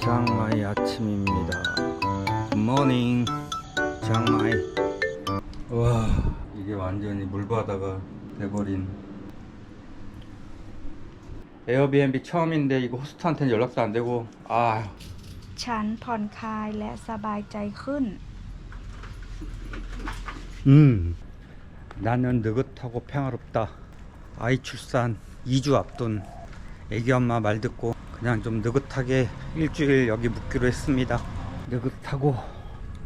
장마이 아침입니다. 굿모닝 장마이. 와 이게 완전히 물바다가 돼버린. 에어비앤비 처음인데 이거 호스트한테는 연락도 안 되고 아 ฉันผ่อนคลายและสบายใจขึ้น 음. 나는 느긋하고 평화롭다. 아이 출산 2주 앞둔 애기 엄마 말 듣고 그냥 좀 느긋하게 일주일 여기 묵기로 했습니다. 느긋하고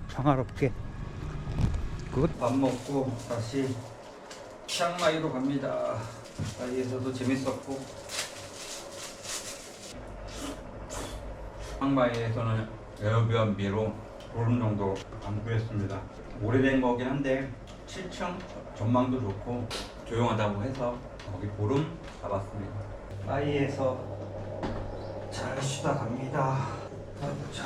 평화롭게. 굿밥 먹고 다시 치앙마이로 갑니다. 바이에서도 재밌었고 치앙마이에서는 에어비앤비로 보름 정도 안 구했습니다. 오래된 거긴 한데 7층 전망도 좋고 조용하다고 해서 거기 보름 잡았습니다. 바이에서 잘 쉬다 갑니다. 가보자.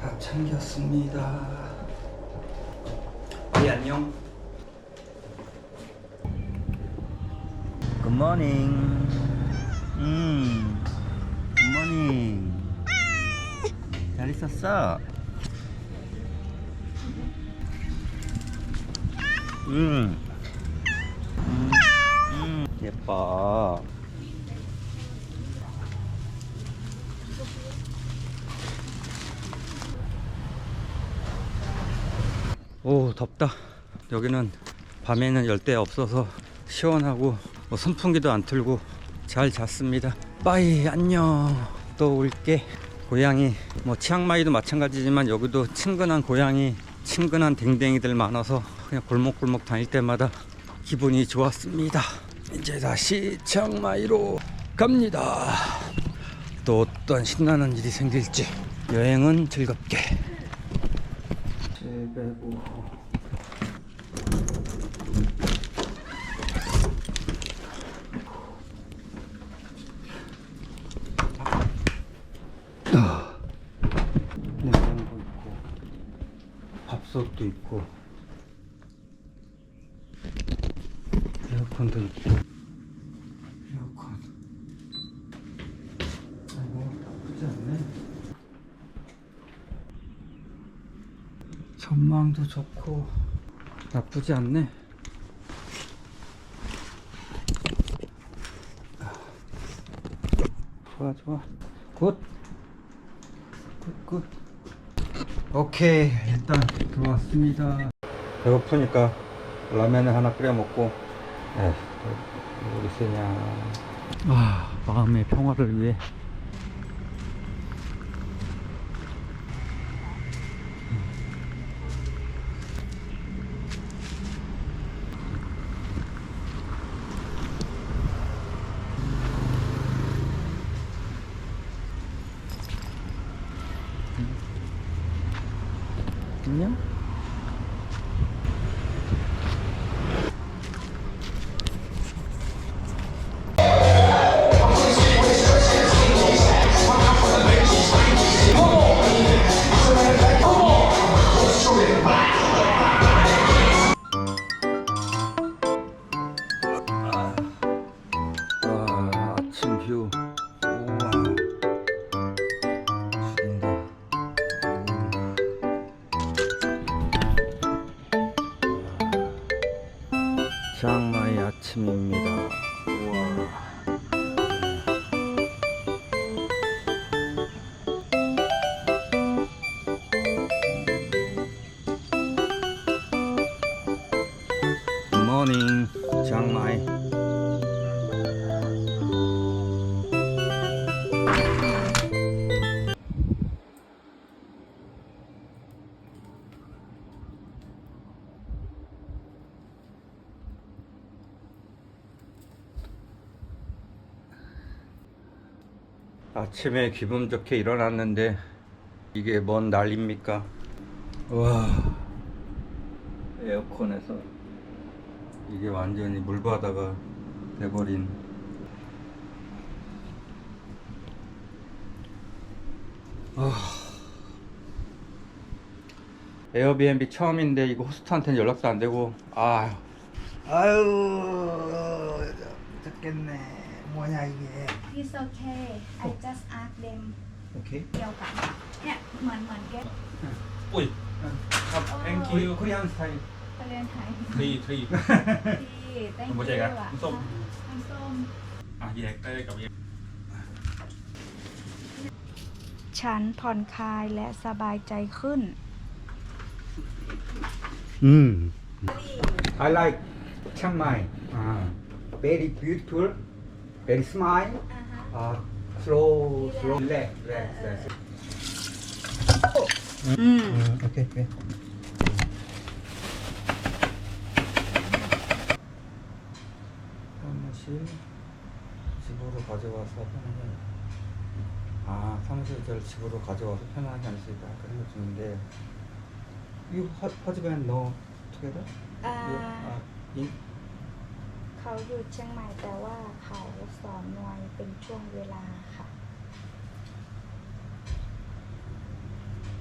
다 챙겼습니다. 바이 안녕. 굿모닝. 음. 굿모닝. 잘 있었어? 음. 음. 음. 예뻐. 오, 덥다. 여기는 밤에는 열대 없어서 시원하고 뭐 선풍기도 안 틀고 잘 잤습니다. 빠이 안녕. 또 올게. 고양이 뭐 치앙마이도 마찬가지지만 여기도 친근한 고양이, 친근한 댕댕이들 많아서 그냥 골목골목 다닐 때마다 기분이 좋았습니다. 이제 다시 치앙마이로 갑니다. 또 어떤 신나는 일이 생길지 여행은 즐겁게. 제배고 냉장고 있고 밥솥도 있고 에어컨도 있고 에어컨. 아이고 나쁘지 않네. 전망도 좋고 나쁘지 않네. 좋아 좋아. 굿. 굿 굿. 오케이 일단 들어왔습니다. 배고프니까 라면을 하나 끓여 먹고 에이 어디 쓰냐. 아 마음의 평화를 위해. 안녕 치앙마이 아침입니다. 우와. 굿모닝 치앙마이. 아침에 기분 좋게 일어났는데 이게 뭔 난리입니까? 와 에어컨에서 이게 완전히 물바다가 돼버린 아 에어비앤비 처음인데 이거 호스트한테는 연락도 안 되고 아 아유 모르겠네. 뭐냐 이게. It's okay I just ask them 오케이. เกี่ยวกับเนี่ยเหมือนเหมือนแก 오이. 어. 땡큐. 코리안 스타일. ไปเรียนไทย Three, three. ที่ thank ผม you เข้าใจครับ อ่ะ น้ำส้ม น้ำส้ม อ่ะแยกได้กับแยก ฉันผ่อนคลายและสบายใจขึ้น 음. I like Chiang Mai. Ah, very beautiful, very smile, uh, slow, slow, relax, relax, relax. 음. 음, 오케이, 오케이. 사무실 집으로 가져와서 편하게. 아, 사무실 저를 집으로 가져와서 편하게 할 수 있다. 그런 거 주는데. You husband know together? 아. You, uh, in, เขาอยู่เชียงใหม่แต่ว่าเขาสอนนวยเป็นช่วงเวลาค่ะ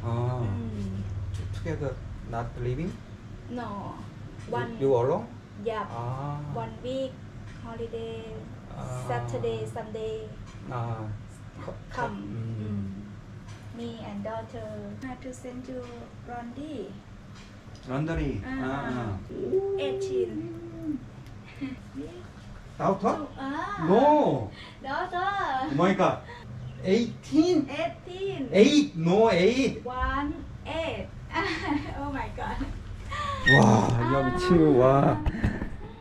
Ah, Mm. together, not living? no one You alone? yeah Ah, one week holiday Ah. Saturday Sunday ah, co- co- come mm. me and daughter have to send to Rondi Laundry. Ah. Ah. 18 나부터? 아. No. 나와서. 뭐니까? 18? 18. 8. No, 8. 1, 8. oh my god. 와, 미친 거 와.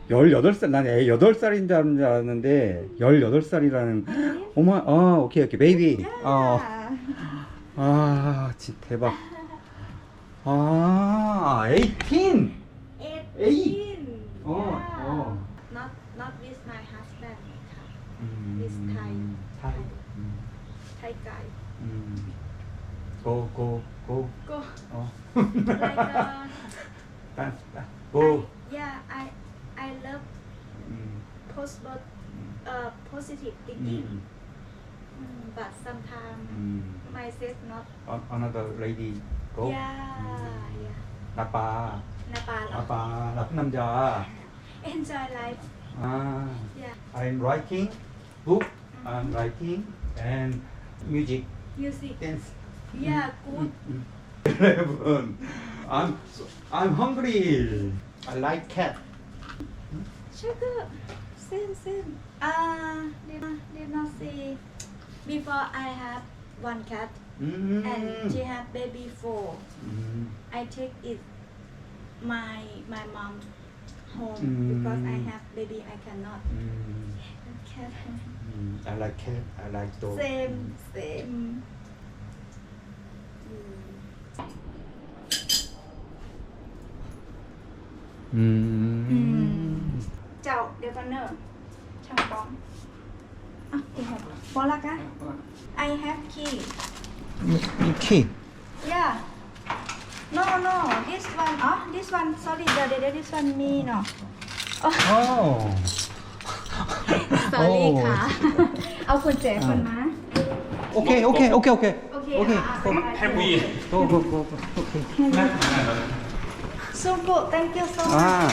18살, 난 8살인 줄 알았는데 18살이라는 어머, 어, 오케이, 오케이, 베이비 어 아진 아, 대박 아, 18 8 is Thai. Thai. Thai guy. Mm. Go, go, go. Go. Oh. like, uh. Go. I, yeah, I, I love mm. post, uh, positive thinking. Mm-hmm. Mm. But sometimes mm. my sis not. On, another lady. Go. Yeah, mm. yeah. Napa. Napa. Napa. Napa. Enjoy life. Ah. Yeah. I'm writing book and writing and music. Music. Dance. Yeah, good. Eleven. I'm so, I'm hungry. I like cat. Sugar. Same same. Ah, uh, did see. Before I have one cat mm. and she have baby four. Mm. I take it my my mom home mm. because I have baby I cannot mm. cat. Mm, I like cat. I like dog. Same, same. Mm. Mm. Chào, điều con nở. Chào con. Ah, you I have key. You key? Yeah. No, no. This one. Oh, this one. Sorry, the, the, this one me no. Oh. oh. ะ 어. sorry โอ้ ค่ะ เอากุญแจคนมา 오케이, 오케이, 오케이, 오케이. โอเค 오케이. อ่ะ 고, แฮปปี้ 고, 고, 고, 고. 오케이. so good thank you so much 아,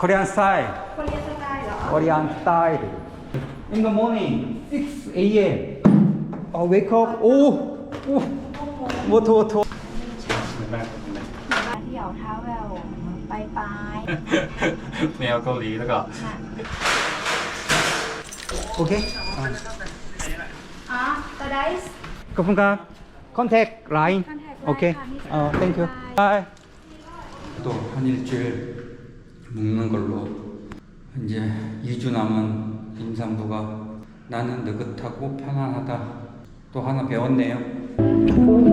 Korean style. คนเรียนสไตล์เหรอ Korean style. In the morning, 6 a.m. 어, wake up. 오, 오, 워터, 워터. มาเที่ยวเท้าแววไปไป แนวเกาหลีแล้วก็ ค่ะ okay uh. ah paradise cảm ơn các contact line okay uh, thank you bye 또 한 일주일 묵는 걸로 이제 2주 남은 임산부가 나는 느긋하고 편안하다 또 하나 배웠네요.